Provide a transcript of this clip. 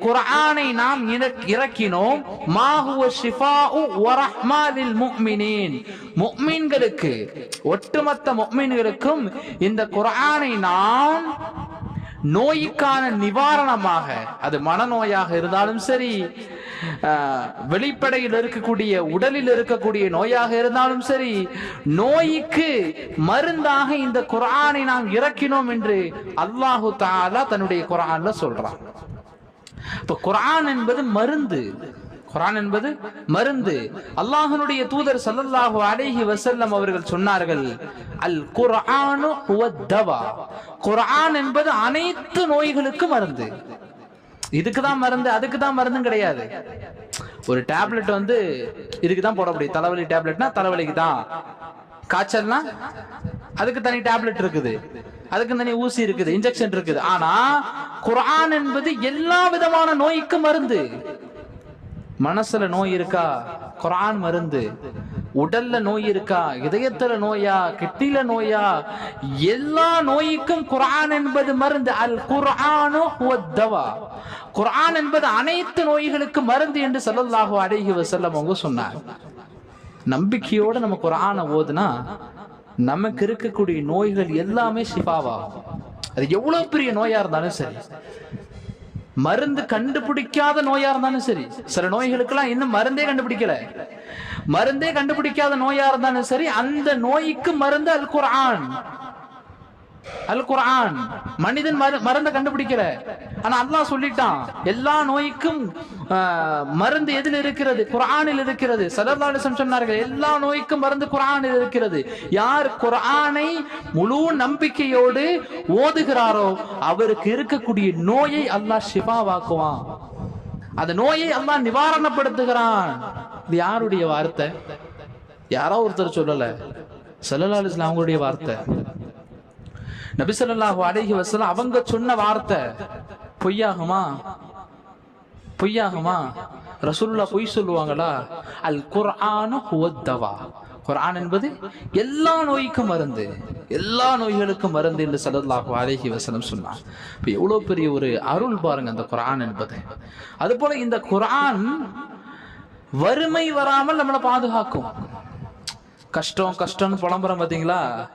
குரானை நாம் இறக்கினோம். மாஹுவ ஷிஃபாஉ வரஹ்மாலில் முஃமினீன். முஃமின்களுக்கு ஒட்டுமொத்த முஃமின்களுக்கும் இந்த குரானை நாம் நோய்க்கான நிவாரணமாக அது மனநோயாக இருந்தாலும் சரி ஆஹ், வெளிப்படையில் இருக்கக்கூடிய உடலில் இருக்கக்கூடிய நோயாக இருந்தாலும் சரி நோய்க்கு மருந்தாக இந்த குரானை நாம் இறக்கினோம் என்று அல்லாஹு தாலா தன்னுடைய குரான்ல சொல்றான். இப்ப குரான் என்பது மருந்து. குரான் என்பது மருந்து. அல்லாஹனுடைய தூதர் சல்லல்லாஹு அலைஹி வசல்லம் அவர்கள் சொன்னார்கள் அல் குரானு குரான் என்பது அனைத்து நோய்களுக்கும் மருந்து. இதுக்கு தான் மருந்து அதுக்கு தான் மருந்தும் கிடையாது. ஒரு டேப்லெட் வந்து இதுக்கு தான் போட முடியும் தலைவலி டேப்லெட்னா தலைவலிக்கு தான் காய்ச்சல்னா அதுக்கு தனி டேப்லெட் இருக்குது. அதுக்கு தனி ஊசி இருக்குது இன்ஜெக்ஷன் இருக்குது. ஆனா குரான் என்பது எல்லா விதமான நோய்க்கும் மருந்து. மனசுல நோய் இருக்கா? குரான் மருந்து. உடல்ல நோய் இருக்கா? இதயத்துல நோயா? கிட்டில நோயா? எல்லா நோய்க்கும் குரான் என்பது மருந்து. அல் குர்ஆனு குரான் என்பது அனைத்து நோய்களுக்கும் மருந்து என்று ஸல்லல்லாஹு அடைகி வஸல்லம் அவங்க சொன்னார் நம்பிக்கையோட நம்ம குரான ஓதுனா நமக்கு இருக்கக்கூடிய நோய்கள் எல்லாமே ஷிஃபாவாகும் அது எவ்வளவு பெரிய நோயா இருந்தாலும் சரி. மருந்து கண்டுபிடிக்காத நோயா இருந்தாலும் சரி. சில நோய்களுக்கெல்லாம் இன்னும் மருந்தே கண்டுபிடிக்கல. மருந்தே கண்டுபிடிக்காத நோயா இருந்தாலும் சரி அந்த நோய்க்கு மருந்து அல் குரான் அல் குரான் மனிதன் மரு- மருந்தை கண்டுபிடிக்கல. ஆனா அல்லாஹ் சொல்லிட்டான் எல்லா நோய்க்கும் மருந்து எதில் இருக்கிறது? குரானில் இருக்கிறது. ஸல்லல்லாஹு சொன்னார்கள் எல்லா நோய்க்கும் மருந்து குரானில் இருக்கிறது. யார் குரானை முழு நம்பிக்கையோடு ஓதுகிறாரோ அவருக்கு இருக்கக்கூடிய நோயை அல்லாஹ் ஷிஃபாவாக்குவான். அந்த நோயை அல்லாஹ் நிவாரணப்படுத்துகிறான். இது யாருடைய வார்த்தை? யாரோ ஒருத்தர் சொல்லல. ஸல்லல்லாஹு அலிஸ்லாம் அவங்களுடைய வார்த்தை. நபிசல்லாஹு ஸல்லல்லாஹு வசலம் அவங்க சொன்ன வார்த்தை பொய்யாகுமா? பொய்யாகுமா? ரசூல்லா பொய் சொல்லுவாங்களா? அல் குர்ஆனு ஹுவத்தவா குரான் என்பது எல்லா நோய்க்கும் மருந்து எல்லா நோய்களுக்கும் மருந்து என்று ஸல்லல்லாஹு அலைஹி வசனம் சொன்னார். இப்போ எவ்வளவு பெரிய ஒரு அருள் பாருங்க அந்த குரான் என்பது. அதுபோல இந்த குரான் வறுமை வராமல் நம்மளை பாதுகாக்கும். கஷ்டம் கஷ்டம்னு புலம்புறோம் பார்த்தீங்களா